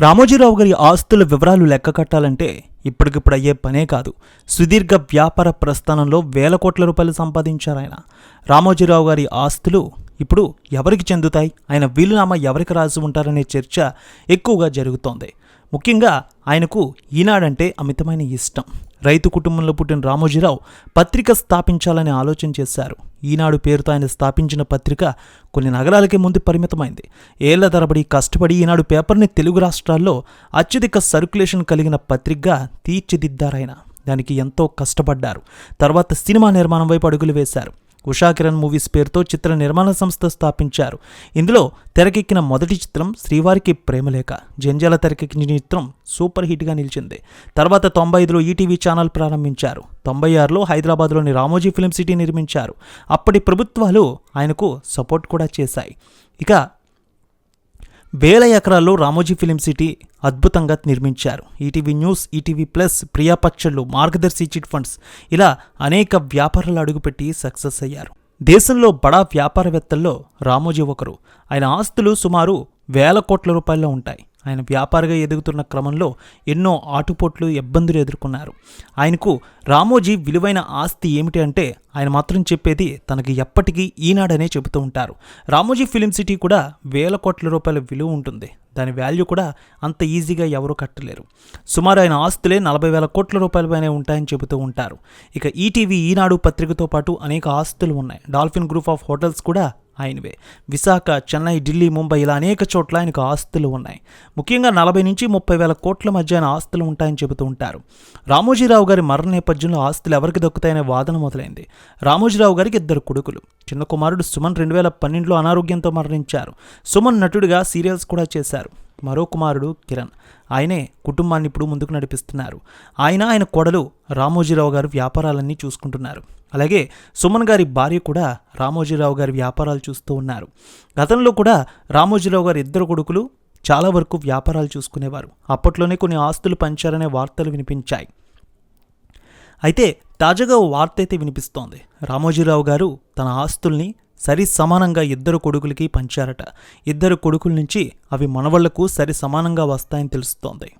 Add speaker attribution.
Speaker 1: రామోజీరావు గారి ఆస్తుల వివరాలు లెక్క కట్టాలంటే ఇప్పటికిప్పుడు అయ్యే పనే కాదు. సుదీర్ఘ వ్యాపార ప్రస్థానంలో వేల కోట్ల రూపాయలు సంపాదించారు ఆయన రామోజీరావు గారి ఆస్తులు ఇప్పుడు ఎవరికి చెందుతాయి? ఆయన వీలునామా ఎవరికి రాసి ఉంటారనే చర్చ ఎక్కువగా జరుగుతోంది. ముఖ్యంగా ఆయనకు ఈనాడంటే అమితమైన ఇష్టం. రైతు కుటుంబంలో పుట్టిన రామోజీరావు పత్రిక స్థాపించాలని ఆలోచన చేశారు. ఈనాడు పేరుతో ఆయన స్థాపించిన పత్రిక కొన్ని నగరాలకే ముందు పరిమితమైంది. ఏళ్ళ తరబడి కష్టపడి ఈనాడు పేపర్ని తెలుగు రాష్ట్రాల్లో అత్యధిక సర్క్యులేషన్ కలిగిన పత్రికగా తీర్చిదిద్దారాయన. దానికి ఎంతో కష్టపడ్డారు. తర్వాత సినిమా నిర్మాణం వైపు అడుగులు వేశారు. ఉషాకిరణ్ మూవీస్ పేరుతో చిత్ర నిర్మాణ సంస్థ స్థాపించారు. ఇందులో తెరకెక్కిన మొదటి చిత్రం శ్రీవారికి ప్రేమలేఖ. జంజాల తెరకెక్కిన చిత్రం సూపర్ హిట్గా నిలిచింది. తర్వాత తొంభై ఐదులో ఈటీవీ ఛానల్ ప్రారంభించారు. తొంభై ఆరులో హైదరాబాద్లోని రామోజీ ఫిలిం సిటీ నిర్మించారు. అప్పటి ప్రభుత్వాలు ఆయనకు సపోర్ట్ కూడా చేశాయి. ఇక వేల ఎకరాల్లో రామోజీ ఫిలిం సిటీ అద్భుతంగా నిర్మించారు. ETV news ETV plus Priya పచ్చళ్ళు మార్గదర్శి చిట్ ఫండ్స్ ఇలా అనేక వ్యాపారాలు అడుగుపెట్టి సక్సెస్ అయ్యారు. దేశంలో బడా వ్యాపారవేత్తల్లో రామోజీ ఒకరు. ఆయన ఆస్తులు సుమారు వేల కోట్ల రూపాయల్లో ఉంటాయి. ఆయన వ్యాపారిగా ఎదుగుతున్న క్రమంలో ఎన్నో ఆటుపోట్లు ఇబ్బందులు ఎదుర్కొన్నారు. ఆయనకు రామోజీ విలువైన ఆస్తి ఏమిటి అంటే ఆయన మాత్రం చెప్పేది తనకి ఎప్పటికీ ఈనాడనే చెబుతూ ఉంటారు. రామోజీ ఫిలిం సిటీ కూడా వేల కోట్ల రూపాయల విలువ ఉంటుంది. దాని వాల్యూ కూడా అంత ఈజీగా ఎవరూ కట్టలేరు. సుమారు ఆయన ఆస్తులే నలభై వేల కోట్ల రూపాయలపైనే ఉంటాయని చెబుతూ ఉంటారు. ఇక ఈటీవీ ఈనాడు పత్రికతో పాటు అనేక ఆస్తులు ఉన్నాయి. డాల్ఫిన్ గ్రూప్ ఆఫ్ హోటల్స్ కూడా ఆయనవే. విశాఖ చెన్నై ఢిల్లీ ముంబై ఇలా అనేక చోట్ల ఆయనకు ఆస్తులు ఉన్నాయి. ముఖ్యంగా నలభై నుంచి ముప్పై వేల కోట్ల మధ్య ఆయన ఆస్తులు ఉంటాయని చెబుతూ ఉంటారు. రామోజీరావు గారి మరణ నేపథ్యంలో ఆస్తులు ఎవరికి దక్కుతాయనే వాదన మొదలైంది. రామోజీరావు గారికి ఇద్దరు కొడుకులు. చిన్న కుమారుడు సుమన్ రెండు వేల పన్నెండులో అనారోగ్యంతో మరణించారు. సుమన్ నటుడిగా సీరియల్స్ కూడా చేశారు. మరో కుమారుడు కిరణ్. ఆయనే కుటుంబాన్ని ఇప్పుడు ముందుకు నడిపిస్తున్నారు. ఆయన ఆయన కొడలు రామోజీరావు గారు వ్యాపారాలన్నీ చూసుకుంటున్నారు. అలాగే సుమన్ గారి భార్య కూడా రామోజీరావు గారి వ్యాపారాలు చూస్తూ ఉన్నారు. గతంలో కూడా రామోజీరావు గారి ఇద్దరు కొడుకులు చాలా వరకు వ్యాపారాలు చూసుకునేవారు. అప్పట్లోనే కొన్ని ఆస్తులు పంచారనే వార్తలు వినిపించాయి. అయితే తాజాగా ఓ వార్త అయితే వినిపిస్తోంది. రామోజీరావు గారు తన ఆస్తుల్ని సరి సమానంగా ఇద్దరు కొడుకులకి పంచారట. ఇద్దరు కొడుకుల నుంచి అవి మనవళ్ళకు సరి సమానంగా వస్తాయని తెలుస్తోంది.